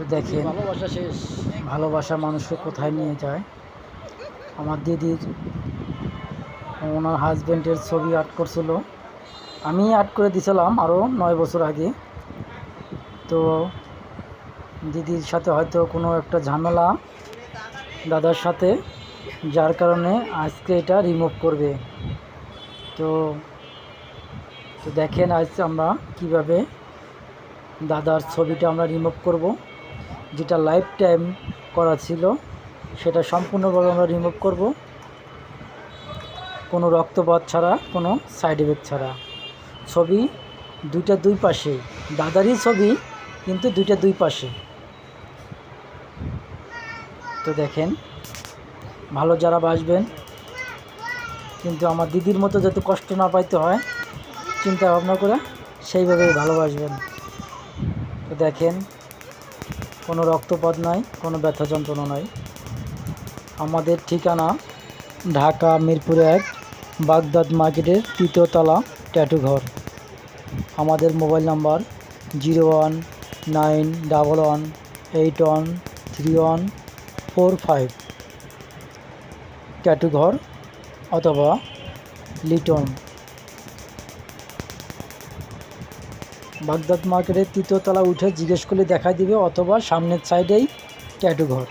তো দেখেন, ভালোবাসা শেষ ভালোবাসা মানুষকে কোথায় নিয়ে যায়? আমার দিদির, ওনার হাজব্যান্ডের ছবি আর্ট করছিল। আমি আর্ট করে দিয়েছিলাম আরও নয় বছর আগে। তো দিদির সাথে হয়তো কোনো একটা ঝামেলা, দাদার সাথে, যার কারণে আজকে এটা রিমুভ করবে। তো তো দেখেন আজ আমরা কীভাবে দাদার ছবিটা আমরা রিমুভ করব। যেটা লাইফ টাইম করা ছিল, সেটা সম্পূর্ণভাবে আমরা রিমুভ করব। কোনো রক্তপাত ছাড়া, কোনো সাইড এফেক্ট ছাড়া। ছবি দুইটা দুই পাশে, দাদারই ছবি কিন্তু দুইটা দুই পাশে। তো দেখেন, ভালো যারা বাসবেন, কিন্তু আমার দিদির মতো যাতে কষ্ট না পাইতে হয়, চিন্তা ভাবনা করে সেইভাবেই ভালোবাসবেন। তো দেখেন কোনো রক্তপাত নাই, কোনো ব্যথা যন্ত্রণা নাই। আমাদের ঠিকানা ঢাকা মিরপুর এক, বাগদাদ মার্কেটের তৃতীয়তলা ট্যাটু ঘর। আমাদের mobile number zero one nine double one eight one three one four five. Tattoo ঘর অথবা লিটন। বাগদাদ মার্কেটের তৃতীয়তলা উঠে জিজ্ঞেস করলে দেখা দিবে অথবা সামনের সাইডেই ট্যাটু ঘর।